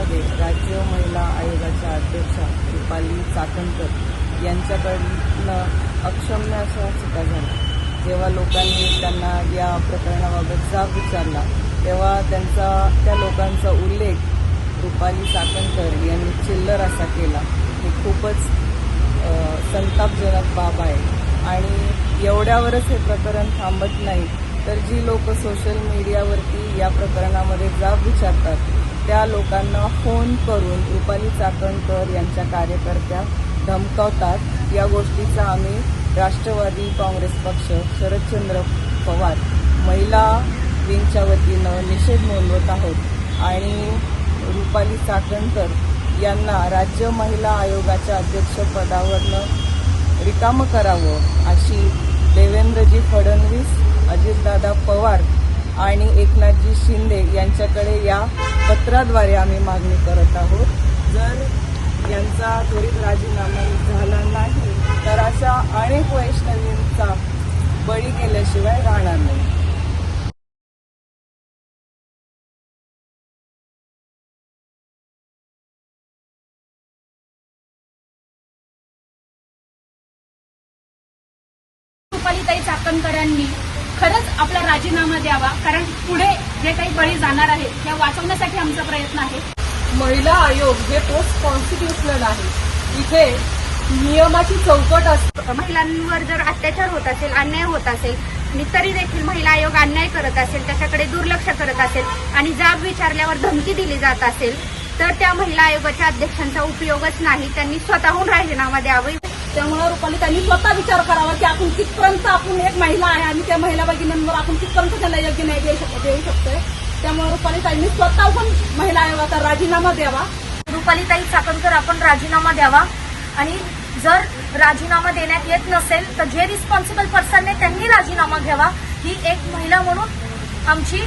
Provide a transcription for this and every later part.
मध्ये राज्य महिला आयोगाच्या अध्यक्षा रुपाली चाकणकर यांच्याकडनं अक्षम्य अशा चुका झाला. जेव्हा लोकांनी त्यांना या प्रकरणाबाबत जाब विचारला तेव्हा त्यांचा त्या लोकांचा उल्लेख रुपाली चाकणकर यांनी चिल्लर असा केला. हे खूपच संतापजनक बाब आहे आणि एवढ्यावरच हे प्रकरण थांबत नाही तर जी लोक सोशल मीडियावरती या प्रकरणामध्ये जाब विचारतात त्या लोकांना फोन करून रुपाली चाकणकर यांच्या कार्यकर्त्या धमकावतात. या गोष्टीचा आम्ही राष्ट्रवादी काँग्रेस पक्ष शरदचंद्र पवार महिला विंगच्या वतीनं निषेध नोंदवत आहोत. आणि रुपाली चाकणकर यांना राज्य महिला आयोगाच्या अध्यक्षपदावरनं रिकामं करावं अशी देवेंद्रजी फडणवीस अजितदादा पवार आणि एकनाथजी शिंदे यांच्याकडे या पत्राद्वारे आम्ही मागणी करत आहोत. जर यांचा त्वरित राजीनामा झाला नाही तर अशा अनेक वैष्णवींचा बळी केल्याशिवाय राहणार नाही. रुपालीताई चाकणकरांनी खरंच आपला राजीनामा द्यावा कारण पुढे जे काही बळी जाणार आहे त्या वाचवण्यासाठी आमचा प्रयत्न आहे. महिला आयोग हे पोस्ट कॉन्स्टिट्युशनल आहे. इथे नियमाची चौकट असते महिलांवर जर अत्याचार होत असेल अन्याय होत असेल आणि तरी देखील महिला आयोग अन्याय करत असेल त्याच्याकडे दुर्लक्ष करत असेल आणि जाब विचारल्यावर धमकी दिली जात असेल तर त्या महिला आयोगाच्या अध्यक्षांचा उपयोगच नाही. त्यांनी स्वतःहून राजीनामा द्यावा. त्यामुळे रुपाली त्यांनी स्वतः विचार करावा की आपण कितपर्यंत आपण एक महिला आहे आणि त्या महिला भगिनींवर आपण कितपर्यंत त्याला योग्य न्याय देऊ शकतो देऊ शकतोय. त्यामुळे रुपाली ताईंनी पण महिला आयोगाचा राजीनामा द्यावा. रुपाली ताई चाकणकर आपण राजीनामा द्यावा आणि जर राजीनामा देण्यात येत नसेल तर जे रिस्पॉन्सिबल पर्सन आहे त्यांनी राजीनामा घ्यावा ही एक महिला म्हणून आमची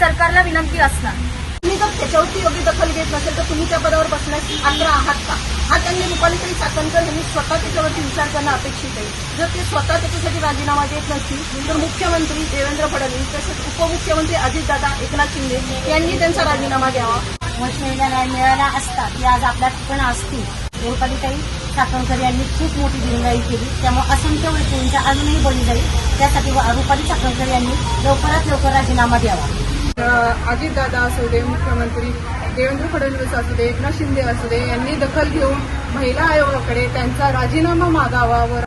सरकारला विनंती असणार. तुम्ही जर त्याच्यावरती योग्य दखल घेत नसेल तर तुम्ही त्या पदावर बसण्यास आग्रह आहात का? हा त्यांनी रुपालीताई सातनकर यांनी स्वतः त्याच्यावरती विचार करणं अपेक्षित आहे. जर ते स्वतः त्याच्यासाठी राजीनामा देत नसतील तर मुख्यमंत्री देवेंद्र फडणवीस तसेच उपमुख्यमंत्री अजितदादा एकनाथ शिंदे यांनी त्यांचा राजीनामा द्यावा. वैष्णवीला न्याय मिळाला असता ती आज आपल्या ठिकाणी असती रुपालीताई चाकणकर यांनी खूप मोठी दिनगाई केली. त्यामुळे असंख्य वैष्णवींच्या अजूनही बळी जाईल. त्यासाठी रुपाली चाकणकर यांनी लवकरात लवकर राजीनामा द्यावा. अजितदादा असू दे मुख्यमंत्री देवेंद्र फडणवीस असू दे एकनाथ शिंदे असू दे यांनी दखल घेऊन महिला आयोगाकडे त्यांचा राजीनामा मागावा व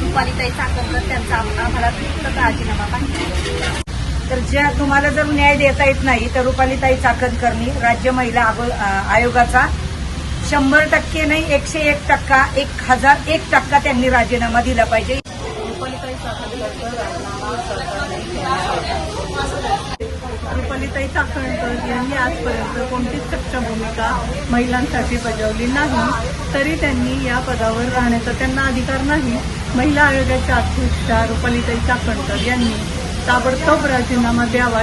रुपालीताई त्यांचा आम्हाला राजीनामा तर ज्या तुम्हाला जर न्याय देता येत नाही तर रुपालीताई चाकणकरनी राज्य महिला आयोगाचा. शंभर टक्के नाही एकशे एक टक्का एक हजार एक टक्का त्यांनी राजीनामा दिला पाहिजे. रुपालीताई चाकणकर यांनी आजपर्यंत कोणतीच सक्षम भूमिका महिलांसाठी बजावली नाही. तरी त्यांनी या पदावर राहण्याचा त्यांना अधिकार नाही. महिला आयोगाच्या अध्यक्षा रुपालीताई चाकणकर यांनी ताबडतोब राजीनामा द्यावा.